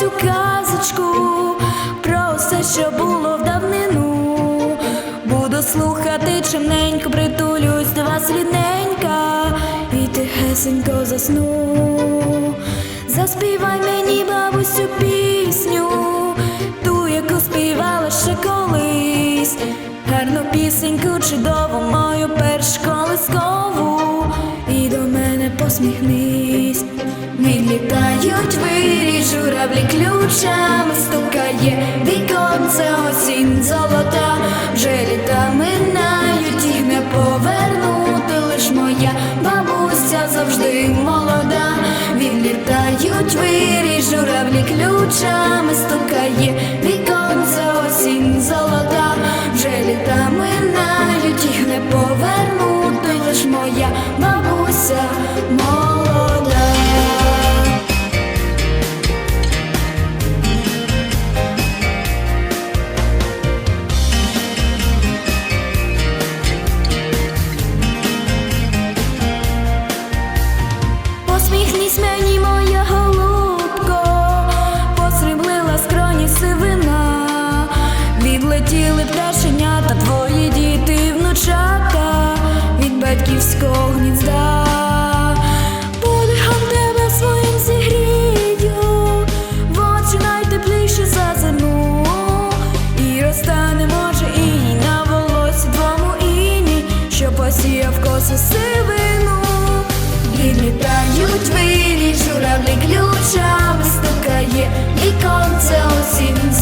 цю казочку про все, що було в давнину. Буду слухати чимненько, притулюсь до вас рідненька, і тихесенько засну. Заспівай мені, бабусю, пісню, ключами стукає, віконце осінь золота, вже літа минають, їх не повернути, лиш моя бабуся завжди молода, відлітають вирі, журавлі ключами стукає, віконце осінь золота, вже літа минають, їх не повернути, лиш моя бабуся молода. Відлітають вирі, журавлі ключами стукає, віконце осінь